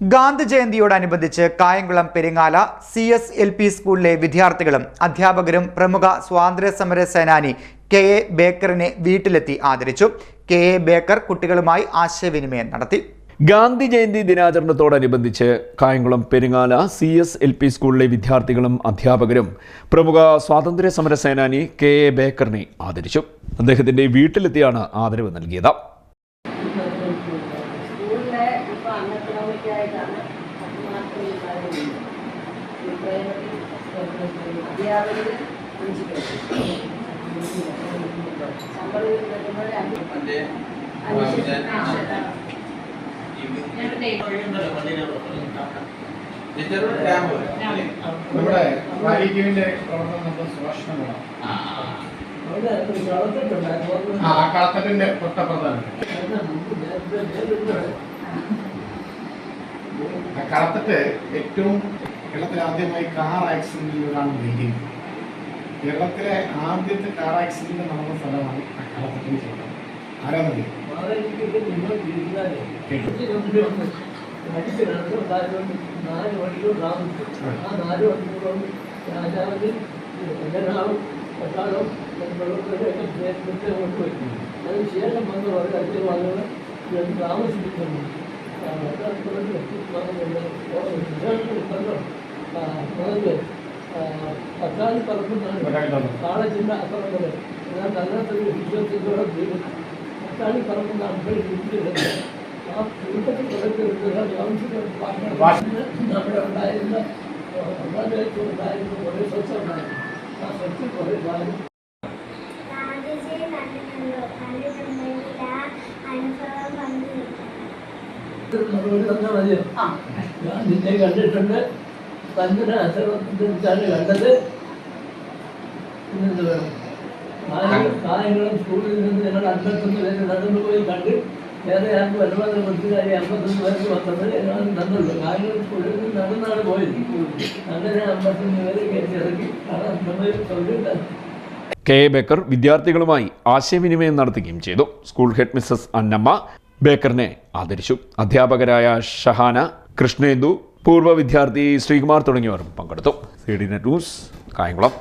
Gandhi ജയന്തിയോടനുബന്ധിച്ച് Kayamkulam Peringala C S L P സ്കൂളിലെ വിദ്യാർത്ഥികളും അധ്യാപകരും പ്രമുഖ സ്വാതന്ത്ര്യ സമര സേനാനി കെ എ ബേക്കറിനെ വീട്ടിലെത്തി ആദരിച്ചു. കെ എ ബേക്കർ കുട്ടികളുമായി ആശയവിനിമയം നടത്തി. Gandhi Jayanti ദിനാചരണത്തോടനുബന്ധിച്ച് Kayamkulam Peringala C S L P സ്കൂളിലെ വിദ്യാർത്ഥികളും അധ്യാപകരും പ്രമുഖ സ്വാതന്ത്ര്യ സമര സേനാനി കെ എ ബേക്കറിനെ ആദരിച്ചു. അദ്ദേഹത്തിന്റെ വീട്ടിലെത്തിയാണ് ആദരവ് നൽകിയത് സ്കൂളിലെ അൺഎക്കണോമിക്കായിട്ടാണ് മാത്രം അധ്യാപകർ അഞ്ച് ശമ്പളം കിട്ടുന്നത് അഞ്ച് നമ്മുടെ വാരിക്കുവിന്റെ പ്രവർത്തനം നമ്മുടെ സുഭാഷണങ്ങളാണ് ആ കളത്തട്ടിന്റെ തൊട്ടപ്രധാനം കളത്തട്ട് ഏറ്റവും കേരളത്തിൽ ആദ്യമായി കാർ ഒരാൾ മരിക്കുന്നത് കേരളത്തിലെ ആദ്യത്തെ കാർ ആക്സിഡന്റ് നടന്ന സ്ഥലമാണ് ആ കളത്തട്ടിന് ചേർന്നത് ശേഷം വന്ന് അവർ അടുത്ത ആ നാല് മണിക്കൂറും രാജാവിന് എല്ലാം പട്ടാളം വെള്ളത്തിലൊക്കെ കൊണ്ടുപോയി അതിന് ശേഷം വന്ന് വളരെ അച്ഛൻ വന്നത് ഞാൻ താമസിപ്പിക്കുന്നു പട്ടാളി പറക്കുന്നതാണ് താഴെ ചിന്ന അപ്പുറം ഞാൻ നല്ലതൊരു വിശ്വസത്തോടെ ചെയ്തു പട്ടാളി പറക്കുന്ന അമ്പത് വീട്ടിലുണ്ട് ആ കൂട്ടത്തിൽ കിടക്കുന്ന താമസിക്കുന്ന നമ്മുടെ ഉണ്ടായിരുന്ന സമ്പ്രദായത്തിൽ ഉണ്ടായിരുന്ന കുറേ സ്വച്ഛം ഉണ്ടായിരുന്നു ആ സ്വച്ഛം കുറേ ഞാൻ നിന്നെ കണ്ടിട്ടുണ്ട്. തന്നെ അച്ഛനാണ് കണ്ടത് കാര്യങ്ങളും സ്കൂളിൽ നിന്ന് ഞങ്ങൾ അൻപത്തൊന്ന് പേര് നടന്നു പോയി കണ്ട് വേറെ ആർക്കും വരുമാനം മനസ്സിലായി അമ്പത്തൊന്ന് പേർക്ക് വന്നത് ഞങ്ങൾ തന്നുള്ളൂ. കാര്യങ്ങൾ സ്കൂളിൽ നിന്ന് നടന്നാണ് പോയത്. അങ്ങനെ അമ്പത്തൊന്ന് പേരെ കയറ്റിറക്കി കാണാൻ കെ എ ബേക്കർ വിദ്യാർത്ഥികളുമായി ആശയവിനിമയം നടത്തുകയും ചെയ്തു. സ്കൂൾ ഹെഡ് മിസ്സസ് അന്നമ്മ ബേക്കറിനെ ആദരിച്ചു. അധ്യാപകരായ ഷഹാന കൃഷ്ണേന്ദു പൂർവ വിദ്യാർത്ഥി ശ്രീകുമാർ തുടങ്ങിയവർ പങ്കെടുത്തു. C D net news Kayamkulam.